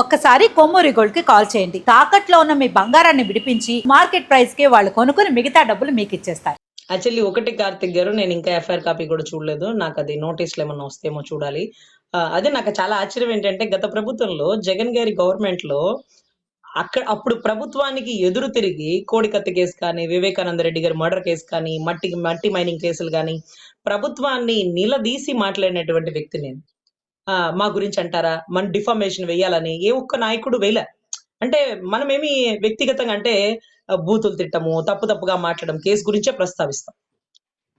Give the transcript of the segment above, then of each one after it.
ఒక్కసారి కొమ్మూరి గోల్డ్కి కాల్ చేయండి. తాకట్లో ఉన్న మీ బంగారాన్ని విడిపించి మార్కెట్ ప్రైస్కి వాళ్ళు కొనుక్కుని మిగతా డబ్బులు మీకు ఇచ్చేస్తారు. యాక్చువల్లీ ఒకటి కార్తిక్ గారు నేను ఇంకా ఎఫ్ఐఆర్ కాపీ కూడా చూడలేదు. నాకు అది నోటీసులు ఏమన్నా వస్తేమో చూడాలి. అదే నాకు చాలా ఆశ్చర్యం ఏంటంటే గత ప్రభుత్వంలో జగన్ గారి గవర్నమెంట్లో అక్కడ అప్పుడు ప్రభుత్వానికి ఎదురు తిరిగి కోడికత్తి కేసు కానీ వివేకానంద రెడ్డి గారి మర్డర్ కేసు కానీ మట్టి మట్టి మైనింగ్ కేసులు కానీ ప్రభుత్వాన్ని నిలదీసి మాట్లాడినటువంటి వ్యక్తి నేను. మా గురించి అంటారా? మన డిఫార్మేషన్ వేయాలని ఏ ఒక్క నాయకుడు వేయలే. అంటే మనమేమి వ్యక్తిగతంగా అంటే బూతులు తిట్టము తప్పు తప్పుగా మాట్లాడడం కేసు గురించే ప్రస్తావిస్తాం.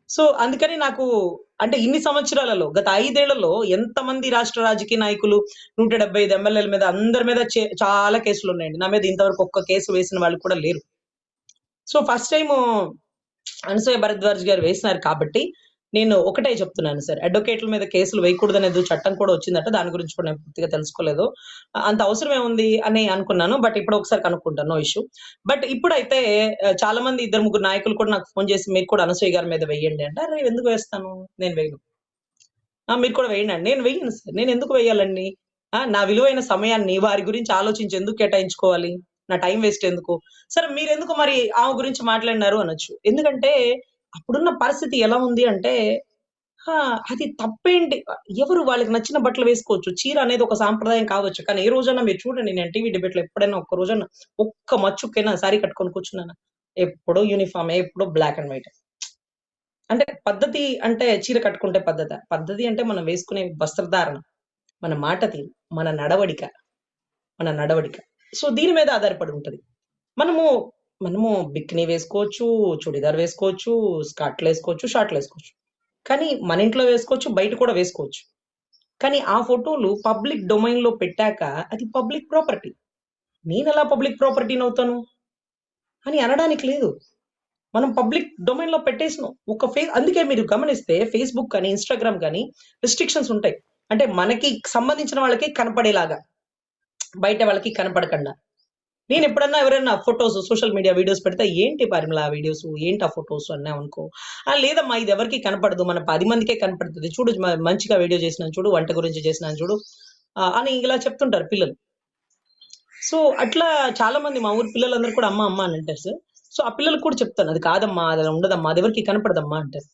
సో అందుకని నాకు అంటే ఇన్ని సంవత్సరాలలో గత ఐదేళ్ళలో ఎంతమంది రాష్ట్ర రాజకీయ నాయకులు నూట డెబ్బై ఐదు ఎమ్మెల్యేల మీద అందరి మీద చే- చాలా కేసులు ఉన్నాయండి. నా మీద ఇంతవరకు ఒక్క కేసు వేసిన వాళ్ళు కూడా లేరు. So first time Anasuya Bharadwaj గారు వేసినారు కాబట్టి నేను ఒకటే చెప్తున్నాను సార్. అడ్వకేట్ల మీద కేసులు వేయకూడదు అనేది చట్టం కూడా వచ్చిందట. దాని గురించి కూడా నేను పూర్తిగా తెలుసుకోలేదు. అంత అవసరం ఉంది అని అనుకున్నాను. బట్ ఇప్పుడు ఒకసారి కనుక్కుంటాను. No issue. బట్ ఇప్పుడైతే చాలా మంది ఇద్దరు ముగ్గురు నాయకులు కూడా నాకు ఫోన్ చేసి మీరు కూడా అనసూయ గారి మీద వేయండి అంటే అరే ఎందుకు వేస్తాను? నేను వేయను. మీరు కూడా వేయండి అండి నేను వేయను సార్. నేను ఎందుకు వేయాలండి? ఆ, నా విలువైన సమయాన్ని వారి గురించి ఆలోచించి ఎందుకు కేటాయించుకోవాలి? నా టైం వేస్ట్ ఎందుకు? సరే మీరు ఎందుకు మరి ఆమె గురించి మాట్లాడినారు అనొచ్చు. ఎందుకంటే అప్పుడున్న పరిస్థితి ఎలా ఉంది అంటే ఆ, అది తప్పేంటి? ఎవరు వాళ్ళకి నచ్చిన బట్టలు వేసుకోవచ్చు? చీర అనేది ఒక సాంప్రదాయం కావచ్చు. కానీ ఏ రోజైనా మీరు చూడండి నేను టీవీ డిబేట్లో ఎప్పుడైనా ఒక్క రోజైనా ఒక్క మచ్చుకైనా సారీ కట్టుకొని కూర్చున్నాను. ఎప్పుడో యూనిఫామ్ ఎప్పుడో బ్లాక్ అండ్ వైట్. అంటే పద్ధతి అంటే చీర కట్టుకుంటే పద్ధతి? పద్ధతి అంటే మనం వేసుకునే వస్త్రధారణ మన మాట తీరు మన నడవడిక మన నడవడిక. సో దీని మీద ఆధారపడి ఉంటది. మనము మనము బిక్నీ వేసుకోవచ్చు చుడిదార్ వేసుకోవచ్చు స్కర్ట్లు వేసుకోవచ్చు షార్ట్లు వేసుకోవచ్చు. కానీ మన ఇంట్లో వేసుకోవచ్చు బయట కూడా వేసుకోవచ్చు. కానీ ఆ ఫోటోలు పబ్లిక్ డొమైన్లో పెట్టాక అది పబ్లిక్ ప్రాపర్టీ. నేను ఎలా పబ్లిక్ ప్రాపర్టీని అవుతాను అని అనడానికి లేదు. మనం పబ్లిక్ డొమైన్లో పెట్టేసినాం. ఒక ఫే అందుకే మీరు గమనిస్తే ఫేస్బుక్ కానీ ఇన్స్టాగ్రామ్ కానీ రిస్ట్రిక్షన్స్ ఉంటాయి. అంటే మనకి సంబంధించిన వాళ్ళకి కనపడేలాగా. బయట వాళ్ళకి కనపడకుండా. నేను ఎప్పుడన్నా ఎవరైనా ఫొటోస్ సోషల్ మీడియా వీడియోస్ పెడితే ఏంటి పరిమళ వీడియోస్? ఏంటి ఆ ఫొటోస్ అన్నా అనుకో. లేదమ్మా ఇది ఎవరికి కనపడదు. మన పది మందికే కనపడుతుంది. చూడు మంచిగా వీడియో చేసినాను చూడు వంట గురించి చేసినాను చూడు. అని ఇలా చెప్తుంటారు పిల్లలు. సో అట్లా చాలా మంది మా ఊరు పిల్లలందరూ కూడా అమ్మ అమ్మ అని అంటారు సార్. సో ఆ పిల్లలకు కూడా చెప్తాను. అది కాదమ్మా అది ఉండదమ్మా అది ఎవరికి కనపడదమ్మా అంటారు.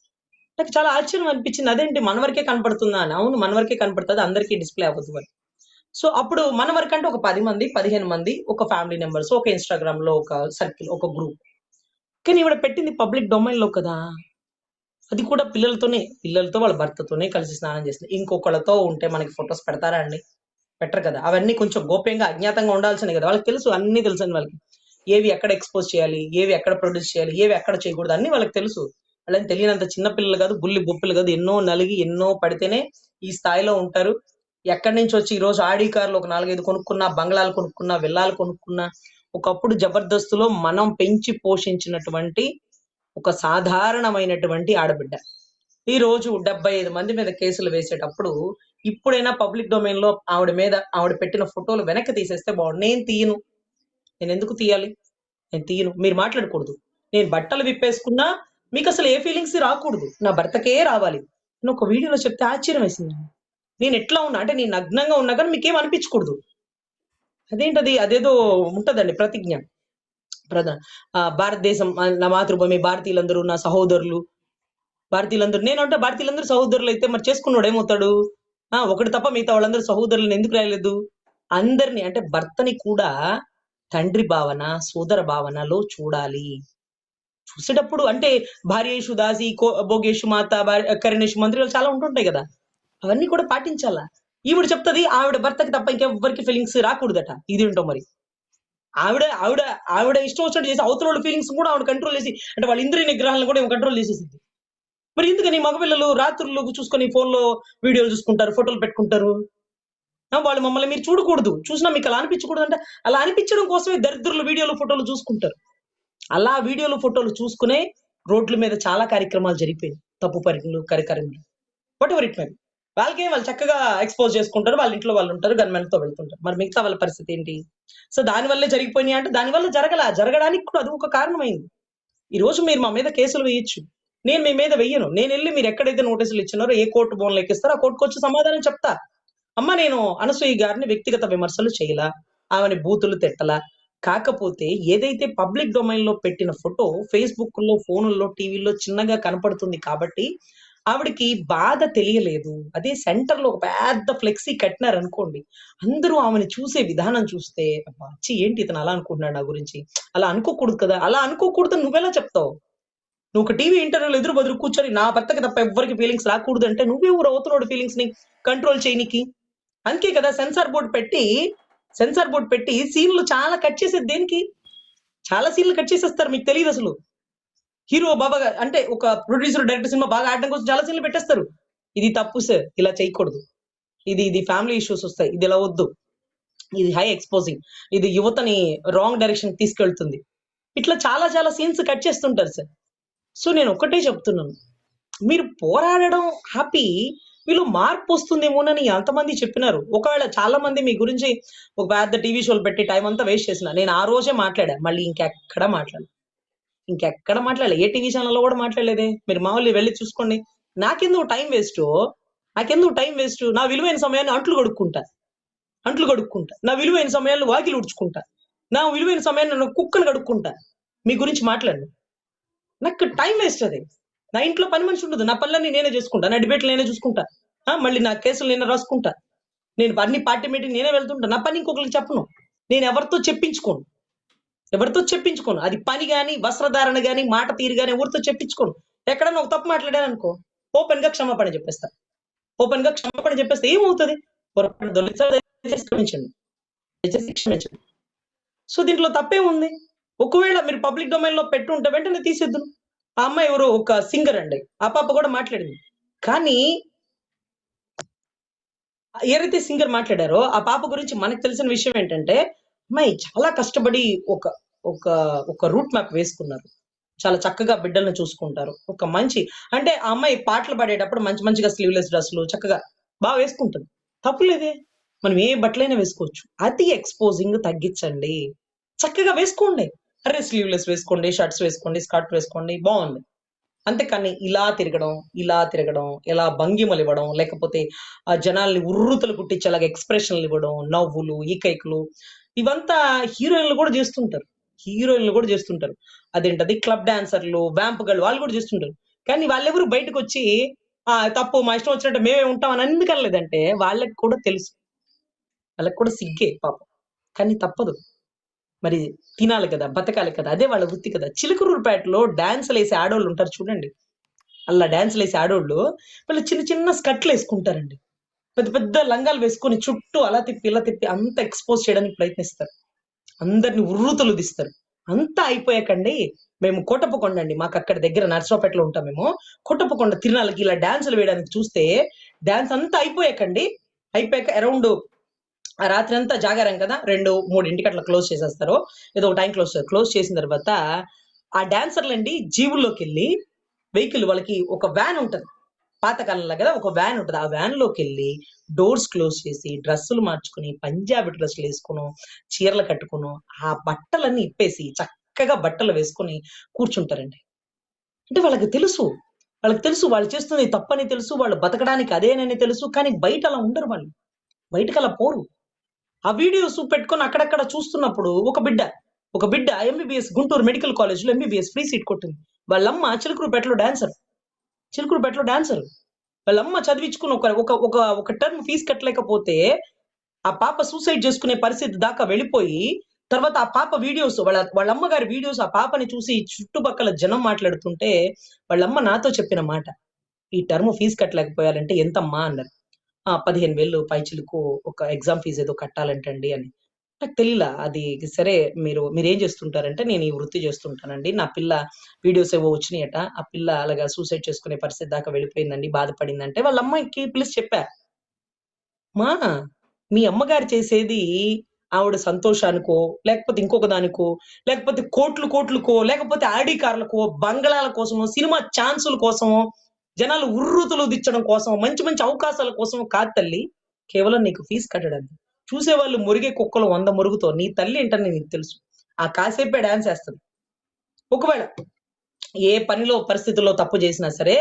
నాకు చాలా ఆశ్చర్యం అనిపించింది. అదేంటి? మన వరకే కనపడుతుందా అని. అవును మన వరకే కనపడుతుంది. అందరికీ డిస్ప్లే అవ్వదు అని. సో అప్పుడు మన వరకు అంటే ఒక పది మంది పదిహేను మంది ఒక ఫ్యామిలీ మెంబర్స్ ఒక ఇన్స్టాగ్రామ్లో ఒక సర్కిల్ ఒక గ్రూప్ కానీ ఇవిడ పెట్టింది పబ్లిక్ డొమైన్లో కదా. అది కూడా పిల్లలతోనే పిల్లలతో వాళ్ళ భర్తతోనే కలిసి స్నానం చేస్తుంది ఇంకొకళ్ళతో ఉంటే మనకి ఫొటోస్ పెడతారా అండి? పెట్టరు కదా. అవన్నీ కొంచెం గోప్యంగా అజ్ఞాతంగా ఉండాల్సినవి కదా. వాళ్ళకి తెలుసు అన్ని తెలుసు వాళ్ళకి. ఏవి ఎక్కడ ఎక్స్పోజ్ చేయాలి? ఏవి ఎక్కడ ప్రొడ్యూస్ చేయాలి? ఏవి ఎక్కడ చేయకూడదు? అన్ని వాళ్ళకి తెలుసు. వాళ్ళని తెలియనంత చిన్న పిల్లలు కాదు బుల్లి బొప్పులు కాదు. ఎన్నో నలిగి ఎన్నో పడితేనే ఈ స్థాయిలో ఉంటారు. ఎక్కడి నుంచి వచ్చి ఈ రోజు ఆడి కార్లు ఒక నాలుగైదు కొనుక్కున్నా బంగ్లాలు కొనుక్కున్నా విల్లాలు కొనుక్కున్నా ఒకప్పుడు జబర్దస్తులో మనం పెంచి పోషించినటువంటి ఒక సాధారణమైనటువంటి ఆడబిడ్డ. ఈ రోజు డెబ్బై ఐదు మంది మీద కేసులు వేసేటప్పుడు ఇప్పుడైనా పబ్లిక్ డొమైన్లో ఆవిడ మీద ఆవిడ పెట్టిన ఫోటోలు వెనక్కి తీసేస్తే బాగుండు. నేను తీయను. నేను ఎందుకు తీయాలి? నేను తీయను. మీరు మాట్లాడకూడదు. నేను బట్టలు విప్పేసుకున్నా మీకు అసలు ఏ ఫీలింగ్స్ రాకూడదు. నా భర్తకే రావాలి. నేను ఒక వీడియోలో చెప్తే ఆశ్చర్యం వేసింది. నేను ఎట్లా ఉన్నా అంటే నేను నగ్నంగా ఉన్నా కానీ మీకేం అనిపించకూడదు. అదేంటది? అదేదో ఉంటదండి ప్రతిజ్ఞ. ప్రధాన ఆ, భారతదేశం నా మాతృభూమి భారతీయులందరూ నా సహోదరులు. భారతీయులందరూ నేను అంటే భారతీయులందరూ సహోదరులు అయితే మరి చేసుకున్నాడు ఏమవుతాడు? ఆ ఒకటి తప్ప మిగతా వాళ్ళందరూ సహోదరులను ఎందుకు రాయలేదు? అందరిని అంటే భర్తని కూడా తండ్రి భావన సోదర భావనలో చూడాలి. చూసేటప్పుడు అంటే భార్యేషు దాసి కో- భోగేషు మాత భార్య- కరణేషు వాళ్ళు చాలా ఉంటుంటాయి కదా. అవన్నీ కూడా పాటించాలా? ఈవిడ చెప్తుంది ఆవిడ భర్తకి తప్ప ఇంకెవ్వరికి ఫీలింగ్స్ రాకూడదట. ఇది ఏంటో మరి? ఆవిడ ఆవిడ ఆవిడ ఇష్టం వచ్చినట్టు చేసి అవతల వాళ్ళ ఫీలింగ్స్ కూడా ఆవిడ కంట్రోల్ చేసి అంటే వాళ్ళ ఇంద్రియ నిగ్రహాలను కూడా కంట్రోల్ చేసేసింది. మరి ఎందుకని మగపిల్లలు రాత్రులు చూసుకొని ఫోన్లో వీడియోలు చూసుకుంటారు ఫోటోలు పెట్టుకుంటారు? వాళ్ళు మమ్మల్ని మీరు చూడకూడదు. చూసినా మీకు అలా అనిపించకూడదు అంటే అలా అనిపించడం కోసమే దరిద్రులు వీడియోలు ఫోటోలు చూసుకుంటారు. అలా వీడియోలు ఫోటోలు చూసుకునే రోడ్ల మీద చాలా కార్యక్రమాలు జరిగిపోయాయి తప్పు పరికలు కరికరములు. వాట్ ఎవర్ ఇట్ మే వాళ్ళకి వాళ్ళు చక్కగా ఎక్స్పోజ్ చేసుకుంటారు వాళ్ళ ఇంట్లో వాళ్ళు ఉంటారు గన్మెన్తో వెళ్తుంటారు. మరి మిగతా వాళ్ళ పరిస్థితి ఏంటి? సో దాని వల్లే జరిగిపోయినాయి అంటే దాని వల్ల జరగల. జరగడానికి కూడా అది ఒక కారణమైంది. ఈ రోజు మీరు మా మీద కేసులు వేయొచ్చు. నేను మీ మీద వెయ్యను. నేను వెళ్ళి మీరు ఎక్కడైతే నోటీసులు ఇచ్చినారో ఏ కోర్టు బోన్లు ఎక్కిస్తారో ఆ కోర్టుకు వచ్చి సమాధానం చెప్తా. అమ్మ నేను అనసూయ గారిని వ్యక్తిగత విమర్శలు చేయలా ఆమెని బూతులు తిట్టలా. కాకపోతే ఏదైతే పబ్లిక్ డొమైన్లో పెట్టిన ఫోటో ఫేస్బుక్లో ఫోనుల్లో టీవీలో చిన్నగా కనపడుతుంది కాబట్టి ఆవిడకి బాధ తెలియలేదు. అదే సెంటర్లో ఒక పెద్ద ఫ్లెక్సీ కట్టినారు అనుకోండి. అందరూ ఆమెను చూసే విధానం చూస్తే అబ్బా ఏంటి ఇతను అలా అనుకుంటున్నాడు నా గురించి? అలా అనుకోకూడదు కదా? అలా అనుకోకూడదు నువ్వెలా చెప్తావు? నువ్వు ఒక టీవీ ఇంటర్వ్యూలో ఎదురు బదులు కూర్చొని నా భర్తకి తప్ప ఎవ్వరికి ఫీలింగ్స్ రాకూడదు అంటే నువ్వే ఊరు అవుతున్నాడు ఫీలింగ్స్ని కంట్రోల్ చేయనికి. అందుకే కదా సెన్సార్ బోర్డు పెట్టి సెన్సార్ బోర్డు పెట్టి సీన్లు చాలా కట్ చేసేది దేనికి? చాలా సీన్లు కట్ చేసేస్తారు మీకు తెలియదు అసలు. హీరో బాబా అంటే ఒక ప్రొడ్యూసర్ డైరెక్టర్ సినిమా బాగా ఆడడం కోసం చాలా సీన్లు పెట్టేస్తారు. ఇది తప్పు సార్ ఇలా చేయకూడదు. ఇది ఇది ఫ్యామిలీ ఇష్యూస్ వస్తాయి. ఇది ఇలా వద్దు. ఇది హై ఎక్స్పోజింగ్ ఇది యువతని రాంగ్ డైరెక్షన్ తీసుకెళ్తుంది. ఇట్లా చాలా చాలా సీన్స్ కట్ చేస్తుంటారు సార్ సో నేను ఒకటే చెప్తున్నాను. మీరు పోరాడడం హ్యాపీ వీళ్ళు మార్పు వస్తుందేమోనని ఎంతమంది చెప్పినారు. ఒకవేళ చాలా మంది మీ గురించి ఒక పెద్ద టీవీ షోలు పెట్టి టైం అంతా వేస్ట్ చేసిన నేను ఆ రోజే మాట్లాడా. మళ్ళీ ఇంకెక్కడ మాట్లాడలేదు ఇంకెక్కడ మాట్లాడలే? ఏ టీవీ ఛానల్లో కూడా మాట్లాడలేదే. మీరు మామూలు వెళ్ళి చూసుకోండి. నాకెందుకు టైం వేస్ట్? నాకెందుకు టైం వేస్ట్? నా విలువైన సమయాన్ని అంట్లు కడుక్కుంటా అంట్లు కడుక్కుంటా నా విలువైన సమయాన్ని వాకిలు ఉడుచుకుంటా. నా విలువైన సమయాన్ని నేను కుక్కలు కడుక్కుంటా. మీ గురించి మాట్లాడు నాకు టైం వేస్ట్ అది. నా ఇంట్లో పని మనిషి ఉండదు. నా పనులన్నీ నేనే చేసుకుంటా. నా డిబేట్లు నేనే చూసుకుంటా. ఆ, మళ్ళీ నా కేసులు నేనే రాసుకుంటా. నేను అన్ని పార్టీ మీటింగ్ నేనే వెళ్తుంటా. నా పని ఇంకొకరికి చెప్పను. నేను ఎవరితో చెప్పించుకోను. ఎవరితో చెప్పించుకోను? అది పని కానీ వస్త్రధారణ కానీ మాట తీరు కానీ ఎవరితో చెప్పించుకోను? ఎక్కడైనా ఒక తప్పు మాట్లాడాను అనుకో ఓపెన్గా క్షమాపణ చెప్పేస్తా. ఓపెన్గా క్షమాపణ చెప్పేస్తే ఏమవుతుంది? పొరపాటు క్షమించండి. క్షమించండి. సో దీంట్లో తప్పే ఉంది ఒకవేళ మీరు పబ్లిక్ డొమైన్లో పెట్టి ఉంటే వెంటనే తీసేద్దును. ఆ అమ్మాయి ఎవరు? ఒక సింగర్ అండి. ఆ పాప కూడా మాట్లాడింది. కానీ ఏదైతే సింగర్ మాట్లాడారో ఆ పాప గురించి మనకు తెలిసిన విషయం ఏంటంటే అమ్మాయి చాలా కష్టపడి ఒక ఒక ఒక రూట్ మ్యాప్ వేసుకున్నారు. చాలా చక్కగా బిడ్డల్ని చూసుకుంటారు. ఒక మంచి అంటే ఆ అమ్మాయి పాటలు పాడేటప్పుడు మంచి మంచిగా స్లీవ్లెస్ డ్రెస్సులు చక్కగా బాగా వేసుకుంటుంది. తప్పులేదే మనం ఏ బట్టలైనా వేసుకోవచ్చు. అతి ఎక్స్పోజింగ్ తగ్గించండి. చక్కగా వేసుకోండి. అరే స్లీవ్లెస్ వేసుకోండి షర్ట్స్ వేసుకోండి స్కర్ట్ వేసుకోండి బాగుంది. అంతేకాని ఇలా తిరగడం ఇలా తిరగడం ఇలా భంగిమలు ఇవ్వడం లేకపోతే ఆ జనాల్ని ఉర్రుతలు కుట్టించేలాగా ఎక్స్ప్రెషన్లు ఇవ్వడం నవ్వులు ఈకైకులు ఇవంతా హీరోయిన్లు కూడా చేస్తుంటారు. హీరోయిన్లు కూడా చేస్తుంటారు. అదేంటది? క్లబ్ డాన్సర్లు వ్యాంప్ వాళ్ళు కూడా చేస్తుంటారు. కానీ వాళ్ళెవరు బయటకు వచ్చి ఆ తప్పు మా ఇష్టం వచ్చినట్టు మేమే ఉంటాం అని ఎందుకు అనలేదంటే వాళ్ళకి కూడా తెలుసు. వాళ్ళకి కూడా సిగ్గే పాపం. కానీ తప్పదు. మరి తినాలి కదా బతకాలి కదా అదే వాళ్ళ వృత్తి కదా. చిలుకూరుపేటలో డాన్సులు వేసే ఆడవాళ్ళు ఉంటారు చూడండి. అలా డాన్సులు వేసే ఆడవాళ్ళు వాళ్ళు చిన్న చిన్న స్కట్లు వేసుకుంటారండి. పెద్ద పెద్ద లంగాలు వేసుకొని చుట్టూ అలా తిప్పి ఇలా తిప్పి అంత ఎక్స్పోజ్ చేయడానికి ప్రయత్నిస్తారు. అందరిని ఉర్రుతలు దిస్తారు అంతా అయిపోయాకండి మేము కోటప్పకొండ అండి. మాకు అక్కడ దగ్గర నర్సరావుపేటలో ఉంటాం మేము. కోటప్పకొండ తిరునాళ్ళకి ఇలా డాన్సులు వేయడానికి చూస్తే డాన్స్ అంతా అయిపోయాకండి. అయిపోయాక అరౌండ్ ఆ రాత్రి అంతా జాగారం కదా రెండు మూడింటికి అట్లా క్లోజ్ చేసేస్తారు. ఏదో ఒక టైం క్లోజ్ క్లోజ్ చేసిన తర్వాత ఆ డాన్సర్లు అండి జీవుల్లోకి వెళ్ళి వెహికల్ వాళ్ళకి ఒక వ్యాన్ ఉంటుంది. పాతకాలంలో కదా ఒక వ్యాన్ ఉంటుంది. ఆ వ్యాన్లోకి వెళ్ళి డోర్స్ క్లోజ్ చేసి డ్రెస్సులు మార్చుకుని పంజాబీ డ్రెస్సులు వేసుకును చీరలు కట్టుకును ఆ బట్టలన్నీ ఇప్పేసి చక్కగా బట్టలు వేసుకుని కూర్చుంటారండి. అంటే వాళ్ళకి తెలుసు. వాళ్ళకి తెలుసు వాళ్ళు చేస్తుంది తప్పని తెలుసు వాళ్ళు బతకడానికి అదేనని తెలుసు కానీ బయట అలా ఉండరు వాళ్ళు. బయటకు అలా పోరు. ఆ వీడియోస్ పెట్టుకొని అక్కడక్కడ చూస్తున్నప్పుడు ఒక బిడ్డ ఒక బిడ్డ ఎంబీబీఎస్ గుంటూరు మెడికల్ కాలేజ్లో ఎంబీబీఎస్ ఫ్రీ సీట్ కొట్టింది. వాళ్ళమ్మ చిలుకూరుపేటలో డాన్సర్. చిలుకూరుపేటలో డాన్సర్. వాళ్ళమ్మ చదివించుకుని ఒక ఒక ఒక ఒక టర్మ్ ఫీజు కట్టలేకపోతే ఆ పాప సూసైడ్ చేసుకునే పరిస్థితి దాకా వెళ్ళిపోయి తర్వాత ఆ పాప వీడియోస్ వాళ్ళ వాళ్ళ అమ్మగారి వీడియోస్ ఆ పాపని చూసి చుట్టుపక్కల జనం మాట్లాడుతుంటే వాళ్ళమ్మ నాతో చెప్పిన మాట ఈ టర్మ్ ఫీజు కట్టలేకపోయాలంటే ఎంతమ్మా అన్నారు ఆ పదిహేను వేలు పైచిలకు ఒక ఎగ్జామ్ ఫీజు ఏదో కట్టాలంటండి అని. నాకు తెలియలా అది సరే మీరు మీరు ఏం చేస్తుంటారంటే నేను ఈ వృత్తి చేస్తుంటానండి. నా పిల్ల వీడియోస్ ఏవో వచ్చినాయట. ఆ పిల్ల అలాగా సూసైడ్ చేసుకునే పరిస్థితి దాకా వెళ్ళిపోయిందండి బాధపడిందంటే వాళ్ళ అమ్మాయికి పిలిచి చెప్పా. మా మీ అమ్మగారు చేసేది ఆవిడ సంతోషానికో లేకపోతే ఇంకొక దానికో లేకపోతే కోట్లు కోట్లకో లేకపోతే ఆడి కార్లకో బంగళాల కోసమో సినిమా ఛాన్సుల కోసమో జనాలు ఉర్రుతులు దిచ్చడం కోసం మంచి మంచి అవకాశాల కోసం కాదు తల్లి. కేవలం నీకు ఫీజు కట్టడానికి చూసేవాళ్ళు మురిగే కుక్కలు వంద మురుగుతో నీ తల్లి ఏంటని నీకు తెలుసు. ఆ కాసేపే డాన్స్ వేస్తుంది. ఒకవేళ ఏ పనిలో పరిస్థితుల్లో తప్పు చేసినా సరే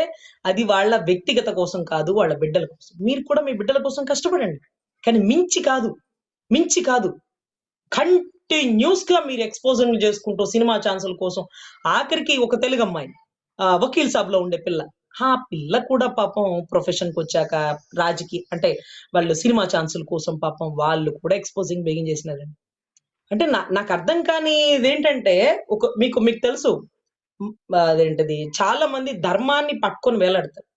అది వాళ్ళ వ్యక్తిగత కోసం కాదు వాళ్ళ బిడ్డల కోసం. మీరు కూడా మీ బిడ్డల కోసం కష్టపడండి. కానీ మించి కాదు మించి కాదు. కంటిన్యూస్గా మీరు ఎక్స్పోజర్ చేసుకుంటూ సినిమా ఛాన్సుల కోసం ఆఖరికి ఒక తెలుగు అమ్మాయి ఆ, వకీల్ సాబ్లో ఉండే పిల్ల ఆ పిల్ల కూడా పాపం ప్రొఫెషన్కి వచ్చాక రాజకీయ అంటే వాళ్ళు సినిమా ఛాన్సుల కోసం పాపం వాళ్ళు కూడా ఎక్స్పోజింగ్ బిగిన్ చేసినారండి. అంటే నా నాకు అర్థం కాని ఏంటంటే ఒక మీకు మీకు తెలుసు అదేంటిది చాలా మంది ధర్మాన్ని పట్టుకొని వేలాడతారు.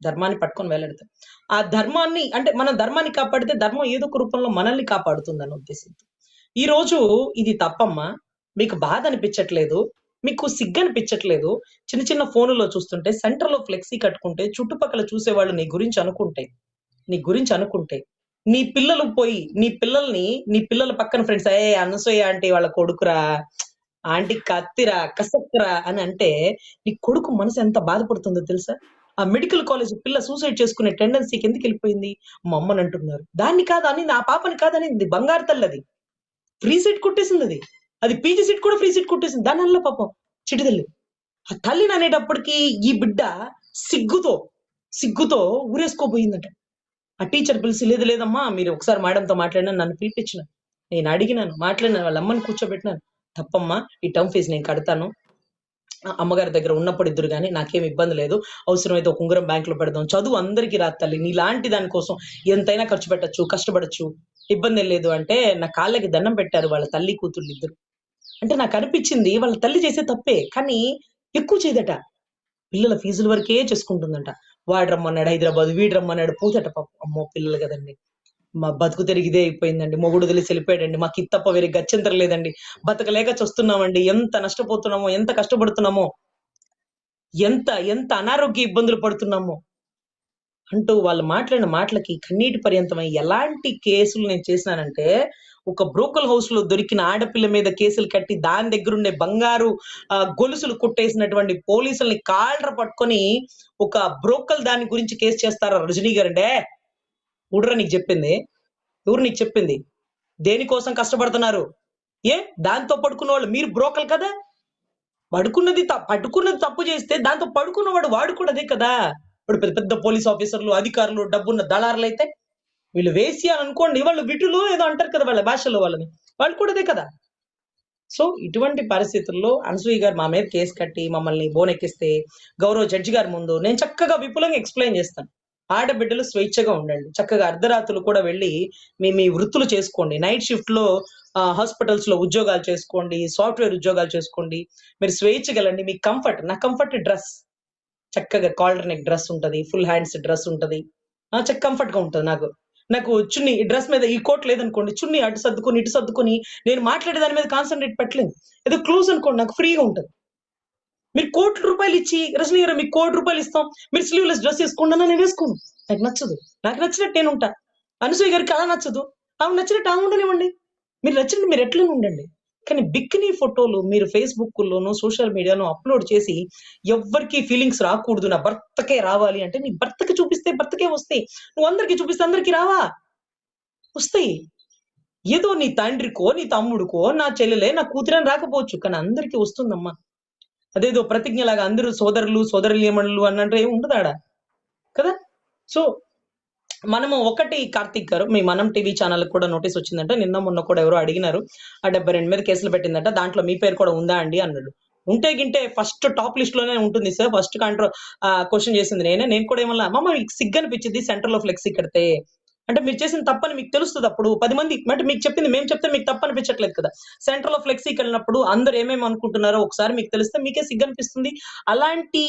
ధర్మాన్ని పట్టుకొని వేలాడతారు. ఆ ధర్మాన్ని అంటే మనం ధర్మాన్ని కాపాడితే ధర్మం ఏదో ఒక రూపంలో మనల్ని కాపాడుతుంది అన్న ఉద్దేశంతో. ఈ రోజు ఇది తప్పమ్మా మీకు బాధ అనిపించట్లేదు మీకు సిగ్గు అనిపించట్లేదు. చిన్న చిన్న ఫోనులో చూస్తుంటే సెంటర్లో ఫ్లెక్సీ కట్టుకుంటే చుట్టుపక్కల చూసేవాళ్ళు నీ గురించి అనుకుంటే నీ గురించి అనుకుంటే నీ పిల్లలు పోయి నీ పిల్లల్ని నీ పిల్లల పక్కన ఫ్రెండ్స్ ఏ అనసూయ ఆంటీ వాళ్ళ కొడుకురా ఆంటీ కత్తిరా కసక్కరా అని అంటే నీ కొడుకు మనసు ఎంత బాధపడుతుందో తెలుసా? ఆ మెడికల్ కాలేజ్ పిల్ల సూసైడ్ చేసుకునే టెండెన్సీకి ఎందుకు వెళ్ళిపోయింది? మా అమ్మని అంటున్నారు. దాన్ని కాదు నా ఆ పాపని కాదని బంగారు తల్లది. ఫ్రీ సీట్ కొట్టేసింది అది. అది పీజీ సీట్ కూడా ఫ్రీ సీట్ కొట్టేసింది. దాని వల్ల పాపం చిటి తల్లి ఆ తల్లిని అనేటప్పటికి ఈ బిడ్డ సిగ్గుతో సిగ్గుతో ఊరేసుకోపోయిందట ఆ టీచర్ పిలిచి లేదు లేదమ్మా మీరు ఒకసారి మేడంతో మాట్లాడినా నన్ను పిలిపించిన నేను అడిగినాను మాట్లాడిన వాళ్ళ అమ్మని కూర్చోబెట్టినాను. తప్పమ్మా ఈ టర్మ్ ఫీజు నేను కడతాను. ఆ అమ్మగారి దగ్గర ఉన్నప్పుడు ఇద్దరు కానీ నాకేం ఇబ్బంది లేదు. అవసరమైతే ఒక ఉంగరం బ్యాంకులో పెడదాం. చదువు అందరికీ రాదు తల్లి. నీలాంటి దానికోసం ఎంతైనా ఖర్చు పెట్టచ్చు కష్టపడచ్చు. ఇబ్బంది లేదు అంటే నా కాళ్ళకి దండం పెట్టారు వాళ్ళ తల్లి కూతుళ్ళు ఇద్దరు. అంటే నాకు అనిపించింది వాళ్ళ తల్లి చేసే తప్పే కానీ ఎక్కువ చేయదట. పిల్లల ఫీజుల వరకే చేసుకుంటుందంట. వాడు రమ్మన్నాడు హైదరాబాద్ వీడు రమ్మన్నాడు పోతట పాపం. అమ్మో పిల్లలు కదండి. మా బతుకు తిరిగిదే అయిపోయిందండి. మొగుడు తెలిసి వెళ్ళిపోయాడండి. మాకు ఇత్తప్ప వేరే గత్యంతరం లేదండి. బతకలేక చూస్తున్నామండి. ఎంత నష్టపోతున్నామో ఎంత కష్టపడుతున్నామో ఎంత ఎంత అనారోగ్య ఇబ్బందులు పడుతున్నామో అంటూ వాళ్ళు మాట్లాడిన మాటలకి కన్నీటి పర్యంతమై ఎలాంటి కేసులు నేను చేసినానంటే ఒక బ్రోకల్ హౌస్లో దొరికిన ఆడపిల్ల మీద కేసులు కట్టి దాని దగ్గర ఉండే బంగారు ఆ, గొలుసులు కొట్టేసినటువంటి పోలీసుల్ని కాళ్ళ పట్టుకొని ఒక బ్రోకల్ దాని గురించి కేసు చేస్తారా రజనీ గారంటే ఊడరా నీకు చెప్పింది. ఎవరు నీకు చెప్పింది. దేనికోసం కష్టపడుతున్నారు? ఏ? దాంతో పడుకున్న వాళ్ళు మీరు బ్రోకల్ కదా? పడుకున్నది పట్టుకున్నది తప్పు చేస్తే దాంతో పడుకున్నవాడు వాడు కూడా అదే కదా? ఇప్పుడు పెద్ద పెద్ద పోలీస్ ఆఫీసర్లు అధికారులు డబ్బున్న దళారులు అయితే వీళ్ళు వేసి అని అనుకోండి వాళ్ళు విటులు ఏదో అంటారు కదా వాళ్ళ భాషలో వాళ్ళని. వాళ్ళు కూడా కదా. సో ఇటువంటి పరిస్థితుల్లో అనసూయ గారు మా మీద కేసు కట్టి మమ్మల్ని బోనెక్కిస్తే గౌరవ జడ్జి గారి ముందు నేను చక్కగా విపులంగా ఎక్స్ప్లెయిన్ చేస్తాను. ఆడబిడ్డలు స్వేచ్ఛగా ఉండండి. చక్కగా అర్ధరాత్రులు కూడా వెళ్ళి మీ మీ వృత్తులు చేసుకోండి. నైట్ షిఫ్ట్లో హాస్పిటల్స్లో ఉద్యోగాలు చేసుకోండి సాఫ్ట్వేర్ ఉద్యోగాలు చేసుకోండి. మీరు స్వేచ్ఛగలండి వెళ్ళండి. మీ కంఫర్ట్ నా కంఫర్ట్ డ్రెస్. చక్కగా కాలర్ నెక్ డ్రెస్ ఉంటుంది ఫుల్ హ్యాండ్స్ డ్రెస్ ఉంటది. చక్క కంఫర్ట్గా నాకు. నాకు చున్నీ డ్రెస్ మీద ఈ కోట్ లేదనుకోండి చున్నీ అటు సర్దుకొని ఇటు సర్దుకొని నేను మాట్లాడే దాని మీద కాన్సన్ట్రేట్ పెట్టలేను. ఏదో క్లోజ్ అనుకోండి నాకు ఫ్రీగా ఉంటుంది. మీరు కోట్ల రూపాయలు ఇచ్చి రజనీ గారు మీకు కోటి రూపాయలు ఇస్తాం మీరు స్లీవ్లెస్ డ్రెస్ వేసుకోండి నేను వేసుకోను. నాకు నచ్చదు. నాకు నచ్చినట్టు నేను ఉంటా. అనసూయ గారికి అలా నచ్చదు. ఆమె నచ్చినట్టు ఆమె ఉండనివ్వండి. మీరు నచ్చినట్టు మీరు ఎట్లనే ఉండండి. కానీ బిక్కిని ఫోటోలు మీరు ఫేస్బుక్లోను సోషల్ మీడియాలో అప్లోడ్ చేసి ఎవ్వరికి ఫీలింగ్స్ రాకూడదు. నా భర్తకే రావాలి అంటే నీ భర్తకి చూపిస్తే భర్తకే వస్తాయి. నువ్వు అందరికి చూపిస్తే అందరికి రావా? వస్తాయి. ఏదో నీ తండ్రికో నీ తమ్ముడికో నా చెల్లెలే నా కూతురని రాకపోవచ్చు. కానీ అందరికీ వస్తుందమ్మా. అదేదో ప్రతిజ్ఞలాగా అందరూ సోదరులు సోదరులేమణులు అన్నట్టు ఏమి ఉండదాడా కదా? సో మనము ఒకటి కార్తిక్ గారు మీ మనం టీవీ ఛానల్ కూడా నోటీస్ వచ్చిందంట. నిన్న మొన్న కూడా ఎవరో అడిగినారు. ఆ డెబ్బై రెండు మీద కేసులు పెట్టిందట. దాంట్లో మీ పేరు కూడా ఉందా అండి అన్నాడు. ఉంటే గింటే ఫస్ట్ టాప్ లిస్ట్లోనే ఉంటుంది సార్. ఫస్ట్ కాంట్రో క్వశ్చన్ చేసింది నేనే. నేను కూడా ఏమన్నా అమ్మ మీకు సిగ్గు అనిపించింది సెంటర్లో ఫ్లెక్సీ కడితే? అంటే మీరు చేసిన తప్పని మీకు తెలుస్తుంది అప్పుడు. పది మంది అంటే మీకు చెప్పింది మేము చెప్తే మీకు తప్పు అనిపించట్లేదు కదా. సెంటర్లో ఫ్లెక్సీకి వెళ్ళినప్పుడు అందరు ఏమేమి అనుకుంటున్నారో ఒకసారి మీకు తెలిస్తే మీకే సిగ్గు అనిపిస్తుంది. అలాంటి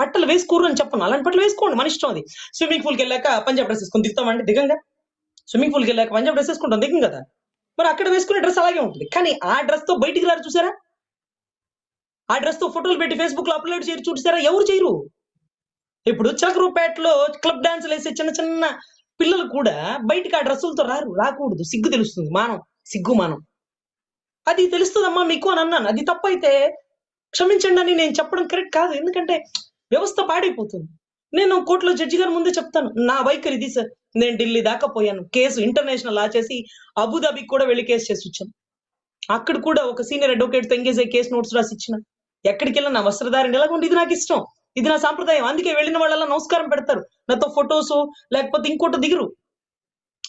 బట్టలు వేసుకోరు అని చెప్పను. అలాంటి బట్టలు వేసుకోండి. మన ఇష్టం అది. స్విమ్మింగ్ పూల్కి వెళ్ళాక పంజాబ్ డ్రెస్ వేసుకొని దిగుతామండి. దిగంగా? స్విమ్మింగ్ పూల్కి వెళ్ళాక పంజాబ్ డ్రెస్ వేసుకుంటాం. దిగం కదా? మరి అక్కడ వేసుకునే డ్రెస్ అలాగే ఉంటుంది. కానీ ఆ డ్రెస్తో బయటికి రారు చూసారా? ఆ డ్రెస్తో ఫోటోలు పెట్టి ఫేస్బుక్లో అప్లోడ్ చేసి చూసారా ఎవరు చేయరు? ఇప్పుడు చక్రూపేటలో క్లబ్ డాన్సులు వేసే చిన్న చిన్న పిల్లలు కూడా బయటికి ఆ డ్రెస్సులతో రారు. రాకూడదు. సిగ్గు తెలుస్తుంది. మానం. సిగ్గు మానం. అది తెలుస్తుందమ్మా మీకు అని అన్నాను. అది తప్పైతే క్షమించండి అని నేను చెప్పడం కరెక్ట్ కాదు. ఎందుకంటే వ్యవస్థ పాడైపోతుంది. నేను కోర్టులో జడ్జి గారి ముందే చెప్తాను నా వైఖరి ఇది సార్. నేను ఢిల్లీ దాకా పోయాను. కేసు ఇంటర్నేషనల్ లా చేసి అబుదాబికి కూడా వెళ్ళి కేసు చేసి వచ్చాను. అక్కడ కూడా ఒక సీనియర్ అడ్వకేట్ ఎంగేజ్ అయ్యి కేసు నోట్స్ రాసి ఇచ్చిన. ఎక్కడికి వెళ్ళిన నా వస్త్రధారణ ఎలాగుండి ఇది నాకు ఇష్టం. ఇది నా సాంప్రదాయం. అందుకే వెళ్ళిన వాళ్ళ నమస్కారం పెడతారు. నాతో ఫొటోస్ లేకపోతే ఇంకోటి దిగరు.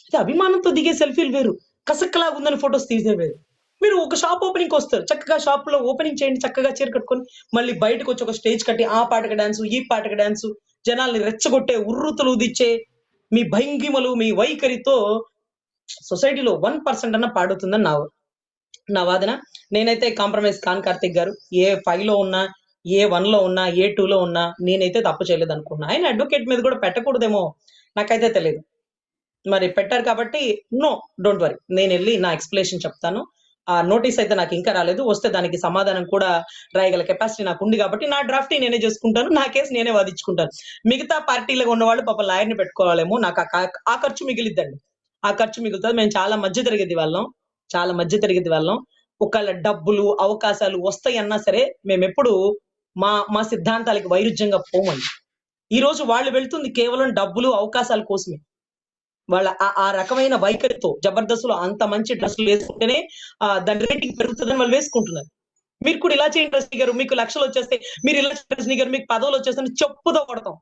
అయితే అభిమానంతో దిగే సెల్ఫీలు వేరు. కసక్కలాగా ఉందని ఫొటోస్ తీసే వేరు. మీరు ఒక షాప్ ఓపెనింగ్ వస్తారు. చక్కగా షాప్లో ఓపెనింగ్ చేయండి చక్కగా చీర కట్టుకొని మళ్ళీ బయటకు వచ్చి ఒక స్టేజ్ కట్టి ఆ పాటకి డాన్స్ ఈ పాటకి డాన్స్ జనాల్ని రెచ్చగొట్టే ఉర్రుతులు ఉదిచ్చే మీ భంగిమలు మీ వైఖరితో సొసైటీలో వన్ పర్సెంట్ అన్న పాడుతుందని నా నా వాదన. నేనైతే కాంప్రమైజ్ కాన్ కార్తిక్ గారు. ఏ ఫైవ్లో ఉన్నా ఏ వన్లో ఉన్నా ఏ టూ లో ఉన్నా నేనైతే తప్పు చేయలేదు అనుకున్నా ఆయన అడ్వకేట్ మీద కూడా పెట్టకూడదేమో నాకైతే తెలియదు మరి పెట్టారు కాబట్టి నో డోంట్ వరీ నేను వెళ్ళి నా ఎక్స్ప్లెనేషన్ చెప్తాను. ఆ నోటీస్ అయితే నాకు ఇంకా రాలేదు. వస్తే దానికి సమాధానం కూడా రాయగల కెపాసిటీ నాకు ఉంది కాబట్టి నా డ్రాఫ్ట్ నేనే చేసుకుంటాను. నా కేసు నేనే వాదించుకుంటాను. మిగతా పార్టీలో ఉన్న వాళ్ళు పాప లాయర్ని పెట్టుకోవాలేమో. నాకు ఆ ఖర్చు మిగిలిద్దండి. ఆ ఖర్చు మిగులుతుంది. మేము చాలా మధ్య తరగతి వాళ్ళం. చాలా మధ్య తరగతి వాళ్ళం. ఒకళ్ళ డబ్బులు అవకాశాలు వస్తాయన్నా సరే మేము ఎప్పుడు మా మా సిద్ధాంతాలకి వైరుధ్యంగా పోమండి. ఈ రోజు వాళ్ళు వెళ్తుంది కేవలం డబ్బులు అవకాశాల కోసమే. వాళ్ళ ఆ- రకమైన వైఖరితో జబర్దస్తులు అంత మంచి డ్రెస్సులు వేసుకుంటేనే ఆ, దాని రేటింగ్ పెరుగుతుందని వాళ్ళు వేసుకుంటున్నారు. మీరు కూడా ఇలా చేయండి రజనీ గారు మీకు లక్షలు వచ్చేస్తే మీరు ఇలా చేయండి రజనీ గారు మీకు పదవులు వచ్చేస్తే చెప్పుతో కొడతాం.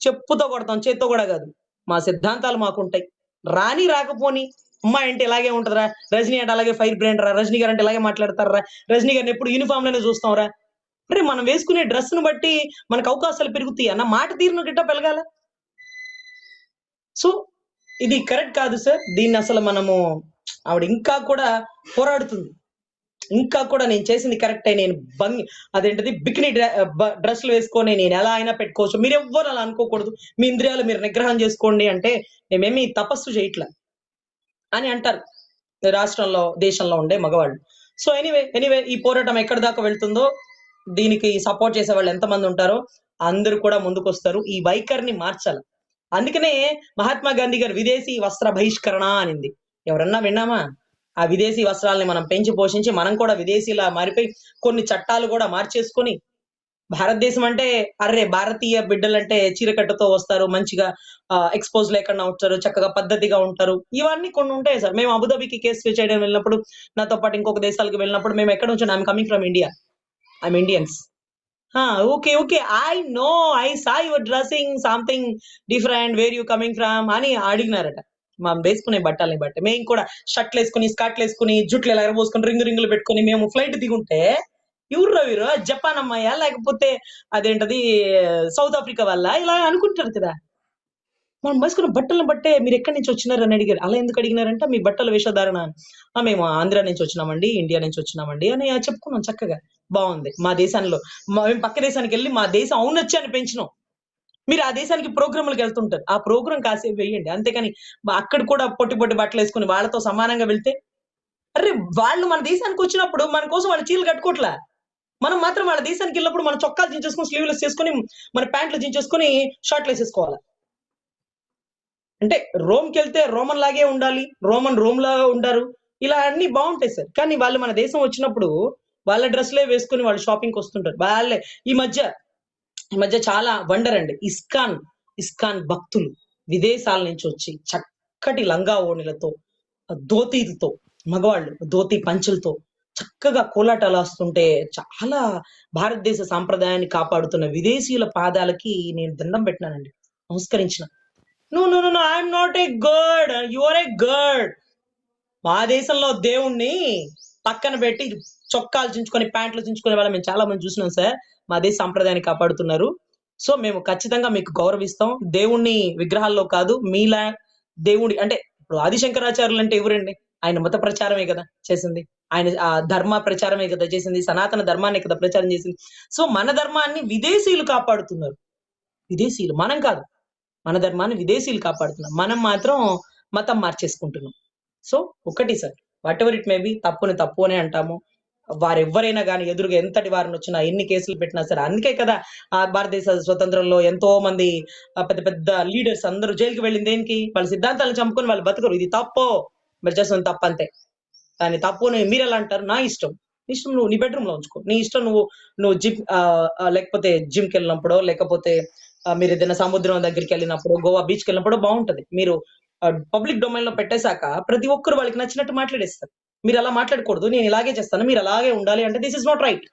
చెప్పుతో కొడతాం చేత్తో కూడా కాదు. మా సిద్ధాంతాలు మాకుంటాయి. రాని రాకపోని అమ్మాయి అంటే ఇలాగే ఉంటదిరా రజనీ అంటే అలాగే ఫైర్ బ్రాండ్ రా రజనీ గారు అంటే ఇలాగే మాట్లాడతారా రజనీ గారిని ఎప్పుడు యూనిఫామ్లోనే చూస్తాం రా. మనం వేసుకునే డ్రెస్ను బట్టి మనకు అవకాశాలు పెరుగుతాయి అన్న మాట తీరును గిట్ట పెరగాల సో ఇది కరెక్ట్ కాదు సార్. దీన్ని అసలు మనము ఆవిడ ఇంకా కూడా పోరాడుతుంది. ఇంకా కూడా నేను చేసింది కరెక్టే. నేను బంగ్ అదేంటిది? బికినీ డ్రెస్లు వేసుకొని నేను ఎలా అయినా పెట్టుకోవచ్చు. మీరు ఎవ్వరు అలా అనుకోకూడదు. మీ ఇంద్రియాలు మీరు నిగ్రహం చేసుకోండి అంటే మేమేమి తపస్సు చేయట్లే అని అంటారు. రాష్ట్రంలో దేశంలో ఉండే మగవాళ్ళు. సో ఎనీవే ఎనీవే ఈ పోరాటం ఎక్కడి దాకా వెళ్తుందో దీనికి సపోర్ట్ చేసే వాళ్ళు ఎంతమంది ఉంటారో అందరూ కూడా ముందుకు వస్తారు ఈ వైఖరిని మార్చాలి. అందుకనే మహాత్మా గాంధీ గారు విదేశీ వస్త్ర బహిష్కరణ అనింది. ఎవరన్నా విన్నామా? ఆ విదేశీ వస్త్రాలని మనం పెంచి పోషించి మనం కూడా విదేశీలా మారిపోయి కొన్ని చట్టాలు కూడా మార్చేసుకొని భారతదేశం అంటే అర్రే భారతీయ బిడ్డలంటే చీరకట్టుతో వస్తారు మంచిగా ఎక్స్పోజ్ లేకుండా ఉంటారు చక్కగా పద్ధతిగా ఉంటారు. ఇవన్నీ కొన్ని ఉంటాయి సార్. మేము అబుదాబికి కేసు చేయడం వెళ్ళినప్పుడు నాతో పాటు ఇంకొక దేశాలకు వెళ్ళినప్పుడు మేము ఎక్కడ నుంచి I'm coming from India I'm Indians okay okay I know I saw your dressing something different where you coming from అని అడిగినారట. మనం వేసుకునే బట్టల్ని బట్టి. మేము కూడా షర్ట్లు వేసుకుని స్కర్ట్లు వేసుకుని జుట్లు ఎలా పోసుకొని రింగు రింగులు పెట్టుకుని మేము ఫ్లైట్ దిగుంటే ఎవరు వీరు? జపాన్ అమ్మాయా? లేకపోతే అదేంటది సౌత్ ఆఫ్రికా వల్ల ఇలా అనుకుంటారు కదా. మనం వేసుకున్న బట్టలను బట్టే మీరు ఎక్కడి నుంచి వచ్చినారు అని అడిగారు. అలా ఎందుకు అడిగినారంటే? మీ బట్టల వేషధారణ అని. "ఆ, మేము ఆంధ్ర నుంచి వచ్చినామండి ఇండియా నుంచి వచ్చినామండి అని చెప్పుకున్నాం చక్కగా. బాగుంది. మా దేశంలో మేము పక్క దేశానికి వెళ్ళి మా దేశం ఔన్నత్యాన్ని పెంచినాం. మీరు ఆ దేశానికి ప్రోగ్రాంలకు వెళ్తుంటారు. ఆ ప్రోగ్రాం కాసేపు వేయండి అంతేకాని అక్కడ కూడా పొట్టి పొట్టి బట్టలు వేసుకుని వాళ్ళతో సమానంగా వెళ్తే అరే వాళ్ళు మన దేశానికి వచ్చినప్పుడు మన కోసం వాళ్ళు చీలు కట్టుకోవట్లే మనం మాత్రం వాళ్ళ దేశానికి వెళ్ళినప్పుడు మన చొక్కాలు చించేసుకొని స్లీవ్లెస్ చేసుకొని మన ప్యాంట్లు చించేసుకొని షార్ట్లు వేసేసుకోవాలి? అంటే రోమ్కి వెళ్తే రోమన్ లాగే ఉండాలి రోమన్ రోమ్ లాగా ఉండరు ఇలా అన్ని బాగుంటాయి సార్. కానీ వాళ్ళు మన దేశం వచ్చినప్పుడు వాళ్ళ డ్రెస్లే వేసుకుని వాళ్ళు షాపింగ్కి వస్తుంటారు. వాళ్ళే ఈ మధ్య ఈ మధ్య చాలా వండర్ అండి. ఇస్కాన్ ఇస్కాన్ భక్తులు విదేశాల నుంచి వచ్చి చక్కటి లంగా ఓణిలతో ధోతీలతో మగవాళ్ళు ధోతి పంచులతో చక్కగా కోలాటాలు వస్తుంటే చాలా భారతదేశ సాంప్రదాయాన్ని కాపాడుతున్న విదేశీయుల పాదాలకి నేను దండం పెట్టినానండి. నమస్కరించిన. నువ్వు నువ్వు నువ్వు I'm not a guard your a guard మా దేశంలో దేవుణ్ణి పక్కన పెట్టి చొక్కాలు చించుకొని ప్యాంట్లు చించుకునే వాళ్ళ. మేము చాలా మంది చూసినాం సార్. మా దేశ సంప్రదాయాన్ని కాపాడుతున్నారు. సో మేము ఖచ్చితంగా మీకు గౌరవిస్తాం. దేవుణ్ణి విగ్రహాల్లో కాదు మీలా దేవుడి అంటే ఇప్పుడు ఆదిశంకరాచార్యులు అంటే ఎవరండి? ఆయన మత ప్రచారమే కదా చేసింది. ఆయన ఆ ధర్మ ప్రచారమే కదా చేసింది. సనాతన ధర్మాన్ని కదా ప్రచారం చేసింది. సో మన ధర్మాన్ని విదేశీయులు కాపాడుతున్నారు. విదేశీయులు మనం కాదు. మన ధర్మాన్ని విదేశీయులు కాపాడుతున్నాం. మనం మాత్రం మతం మార్చేసుకుంటున్నాం. సో ఒకటి sir whatever it may be తప్పుని తప్పు అనే అంటాము. వారు ఎవరైనా కానీ ఎదురుగా ఎంతటి వారిని వచ్చినా ఎన్ని కేసులు పెట్టినా సరే అందుకే కదా ఆ భారతదేశ స్వతంత్రంలో ఎంతో మంది పెద్ద పెద్ద లీడర్స్ అందరూ జైలుకి వెళ్ళింది దేనికి వాళ్ళ సిద్ధాంతాలను చంపుకొని వాళ్ళు బతకరు. ఇది తప్పు? మీరు చేస్తుంది తప్పు అంతే దాని తప్పుని మీరు ఎలా అంటారు? నా ఇష్టం. నీ ఇష్టం నువ్వు నీ బెడ్రూమ్లో ఉంచుకో. నీ ఇష్టం నువ్వు నువ్వు జిమ్ లేకపోతే జిమ్కి వెళ్ళినప్పుడు లేకపోతే మీరు ఏదైనా సముద్రం దగ్గరికి వెళ్ళినప్పుడు గోవా బీచ్కి వెళ్ళినప్పుడు బాగుంటది. మీరు పబ్లిక్ డొమైన్లో పెట్టేశాక ప్రతి ఒక్కరు వాళ్ళకి నచ్చినట్టు మాట్లాడేస్తారు. మీరు అలా మాట్లాడకూడదు నేను ఇలాగే చేస్తాను మీరు అలాగే ఉండాలి అంటే this is not right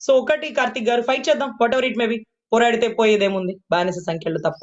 so ఒకటి కార్తిక్ గారు ఫైట్ చేద్దాం వాట్ ఎవర్ ఇట్ మేబీ పోరాడితే పోయేదేముంది? బానిస సంఖ్యలు తప్ప.